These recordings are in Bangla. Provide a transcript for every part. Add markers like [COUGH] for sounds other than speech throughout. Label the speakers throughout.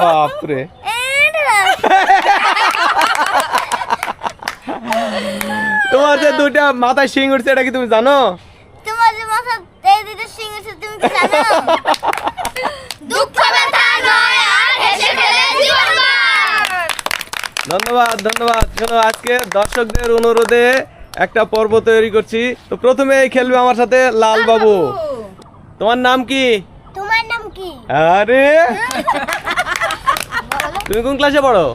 Speaker 1: বাপরে। তোমার যে দুইটা মাথায় শিং উঠছে এটা কি তুমি জানো?
Speaker 2: তোমার যে মাথা এই দুটো সিং আছে তুমি কি জানো? দুঃখ ব্যথা নয় আর হেসে খেলে জীবন
Speaker 1: ধন্যবাদ ধন্যবাদ। শোনো আজকে দর্শকদের অনুরোধে একটা পর্ব তৈরি করছি। তো প্রথমে খেলবে আমার সাথে লাল বাবু তোমার নাম কি? আরে! [LAUGHS] তুমি কোন ক্লাসে পড়ো?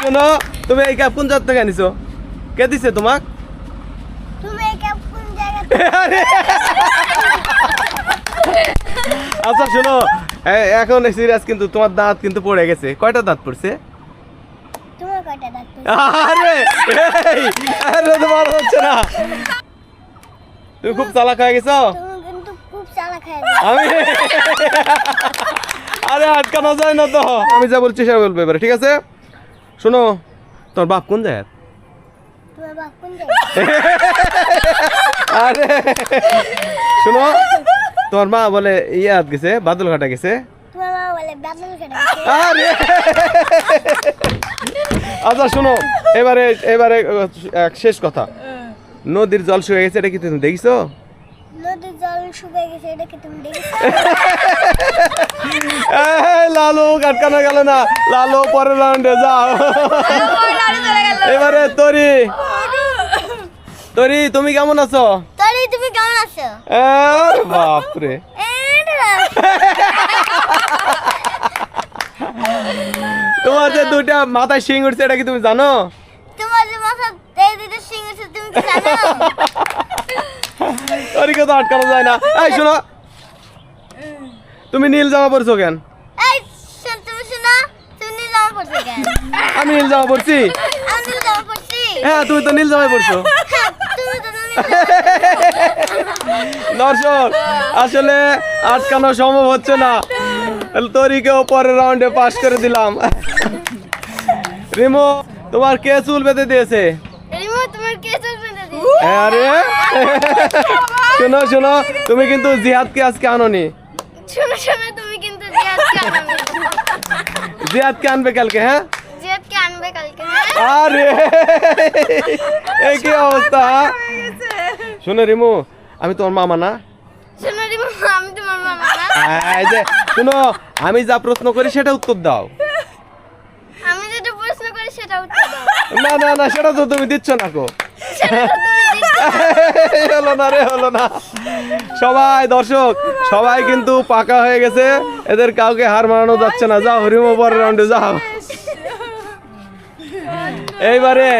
Speaker 1: শোনো তুমি এই ক্যাপ কোন জাত থেকে আনিছো? কে দিছে তোমাক। [LAUGHS] আচ্ছা শোনো এখন সিরিয়াস কিন্তু তোমার দাঁত কিন্তু পড়ে গেছে। কয়টা দাঁত পড়ছে?
Speaker 2: তোমার কয়টা দাঁত পড়ছে?
Speaker 1: আরে আরে তোমার হচ্ছে না। তুমি খুব চালাক হয়ে গেছো? আমি [LAUGHS] আরে আটকানো যায় না তো। আমি যা বলছি সেটা বলবে এবারে ঠিক আছে? শোনো তোর বাপ কোন যায়
Speaker 2: তোমার বাপ কোন জায়গা [LAUGHS]
Speaker 1: আরে শোনো তোমার মা বলে ইয়াত গেছে বাদল ঘাটা গেছে। আরে! আচ্ছা শোনো এবারে এবারে শেষ কথা। নদীর জল শুয়ে গেছে এটা কি তুমি দেখছ?
Speaker 2: নদীর জল শুকিয়ে গেছে এটা কি তুমি দেখেছ? [LAUGHS]
Speaker 1: লালু কাটকানো গেল না। লালু পরের রাউন্ডে যাও। [LAUGHS] এবারে তরি। তরি তুমি কেমন আছো?
Speaker 2: তরি তুমি কেমন আছো?
Speaker 1: আরে বাপরে। তোমার যে দুটা মাথায় শিং উঠছে এটা কি তুমি জানো?
Speaker 2: তোমার যে মাথা তুমি
Speaker 1: তরিকে তো আটকানো যায় না এই শোনো তুমি নীল জামা পরছো কেন? আমি নীল জামা পরছি। হ্যাঁ তুমি তো নীল জামাই পরছো। [LAUGHS] [LAUGHS] দর্শক আসলে আটকানো সম্ভব হচ্ছে না। তরিকেও পরের রাউন্ডে পাশ করে দিলাম। [LAUGHS] রিমো তোমার কে চুল বেঁধে দিয়েছে?
Speaker 2: তোমার কে চলবে
Speaker 1: আরে! শোনো শোনো তুমি কিন্তু জিহাদকে আজকে আনোনি।
Speaker 2: শোনো শোনো তুমি কিন্তু
Speaker 1: জিহাদকে আনবে কালকে হ্যাঁ?
Speaker 2: আনবে কালকে হ্যাঁ?
Speaker 1: আরে! এই কি অবস্থা? শোনো রিমু আমি তোমার মামা না।
Speaker 2: শোনো রিমো আমি তোমার মামা না।
Speaker 1: এই যে শোনো আমি যা প্রশ্ন করি সেটা উত্তর দাও।
Speaker 2: আমি যেটা প্রশ্ন করি সেটা উত্তর দাও।
Speaker 1: না না না সেটা তো তুমি দিচ্ছ না কো হলো না রে হলো না। সবাই দর্শক সবাই কিন্তু পাকা হয়ে গেছে। এদের কাউকে হার মানানো যাচ্ছে না। যাও হরিমো পরের রাউন্ডে যাও। এইবারে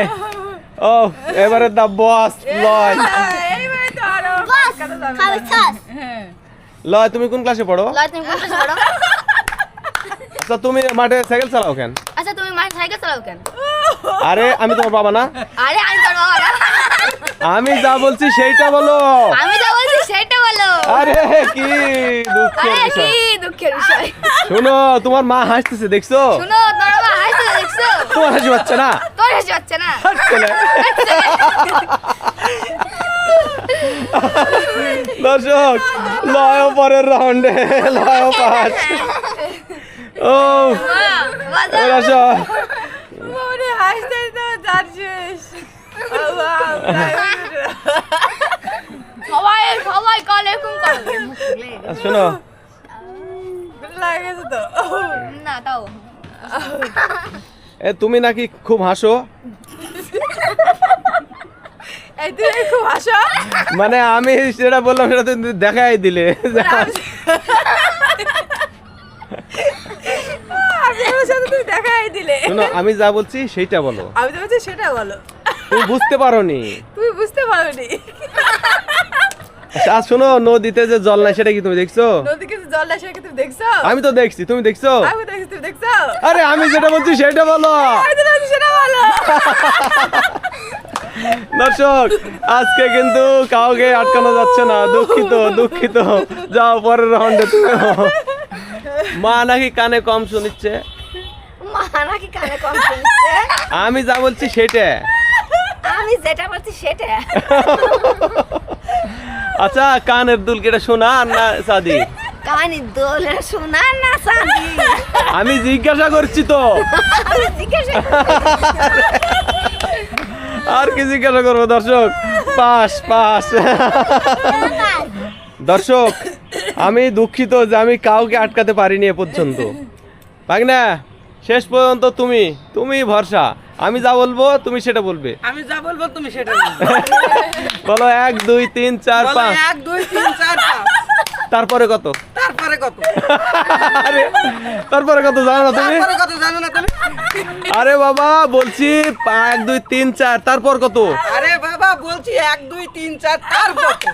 Speaker 1: ও এবারে দা বস লয়।
Speaker 2: বাস খাবে ছাস
Speaker 1: লয় তুমি কোন ক্লাসে পড়ো?
Speaker 3: লয় তুমি কোন ক্লাসে পড়ো?
Speaker 1: আচ্ছা তুমি মাঠে সাইকেল চালাও কেন?
Speaker 3: আচ্ছা তুমি মাঠে সাইকেল চালাও কেন?
Speaker 1: আরে আমি তোমার বাবা না।
Speaker 3: আরে আমি তোর বাবা না।
Speaker 1: আমি যা বলছি সেইটা বলো।
Speaker 3: আমি যা বলছি সেটা বলো।
Speaker 1: আরে কি দুঃখের
Speaker 3: আরে
Speaker 1: বিষয়।
Speaker 3: কি দুঃখের বিষয়।
Speaker 1: শোনো তোমার মা হাসতেছে দেখছ?
Speaker 3: শুনো তোর বাবা হাসছে দেখছ?
Speaker 1: তোমার হাসি পাচ্ছে না?
Speaker 3: তোর হাসি হচ্ছে না।
Speaker 1: ছেলে। দর্শক লয় পরের রাউন্ডে লয় পাঁচ। ও
Speaker 3: বাজা।
Speaker 4: ওরে হাসতে তো যার শেষ
Speaker 3: সবাই সবাই কল এরকম করবে
Speaker 1: শোনো
Speaker 4: লাগেছে তো
Speaker 3: না তাও
Speaker 1: এ তুমি নাকি খুব হাসো?
Speaker 4: এই তুই খুব হাসো?
Speaker 1: মানে আমি সেটা বললাম সেটা তুমি দেখাই দিলে
Speaker 4: আমি ওর সাথে তুমি দেখাই দিলে।
Speaker 1: শোনো আমি যা বলছি সেইটা বলো।
Speaker 4: আমি তো বলছি সেটা বলো।
Speaker 1: তুমি বুঝতে পারোনি।
Speaker 4: তুমি বুঝতে পারোনি।
Speaker 1: আচ্ছা শোনো নদীতে যে জল নাই সেটা কি তুমি দেখছ?
Speaker 4: নদী কিছু জল আসে কি তুমি দেখছ?
Speaker 1: আমি তো দেখছি তুমি দেখছ?
Speaker 4: আমি দেখছি তুমি দেখছ?
Speaker 1: আরে আমি যেটা বলছি সেটা বলো।
Speaker 4: আমি তো বলছি সেটা বলো।
Speaker 1: দর্শক আজকে কিন্তু কাউকে আটকানো যাচ্ছে না। দুঃখিত দুঃখিত। যাও পরের রাউন্ডে মা নাকি কানে কম শুনিচ্ছে
Speaker 3: মা নাকি কানে কম শুনছে
Speaker 1: আমি যা বলছি সেটা।
Speaker 3: আমি যেটা বলছি সেটা।
Speaker 1: আচ্ছা কানের দুল কেটে শোনা না সাদি?
Speaker 3: কাহানি দোলে শোনা না সাদি?
Speaker 1: আমি জিজ্ঞাসা করছি তো। আর কি জিজ্ঞাসা করব দর্শক? Pass pass. দর্শক আমি দুঃখিত যে আমি কাউকে আটকাতে পারিনি এ পর্যন্ত। না শেষ পর্যন্ত তুমি তুমি ভরসা। আমি যা বলব তুমি সেটা বলবে।
Speaker 5: আমি যা বলব তুমি সেটা [LAUGHS] বলবে।
Speaker 1: বলো এক দুই তিন চার পাঁচ।
Speaker 5: এক দুই তিন চার পাঁচ।
Speaker 1: তারপরে কত?
Speaker 5: তারপরে কত? [LAUGHS]
Speaker 1: আরে তারপরে কত জানো না তুমি?
Speaker 5: তারপরে কত জানো না তুমি?
Speaker 1: আরে বাবা বলছি এক দুই তিন চার তারপর কত?
Speaker 5: আরে বাবা বলছি এক দুই তিন চার তারপর কত?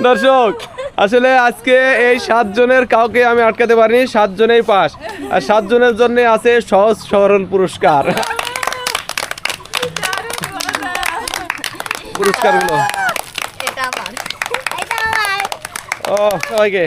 Speaker 5: [LAUGHS]
Speaker 1: দর্শক আসলে আজকে এই সাতজনের কাউকে আমি আটকাতে পারিনি সাতজনেই পাস। আর সাতজনের জন্য আছে সহজ সরল পুরস্কার। পুরস্কারগুলো। ও সবাইকে।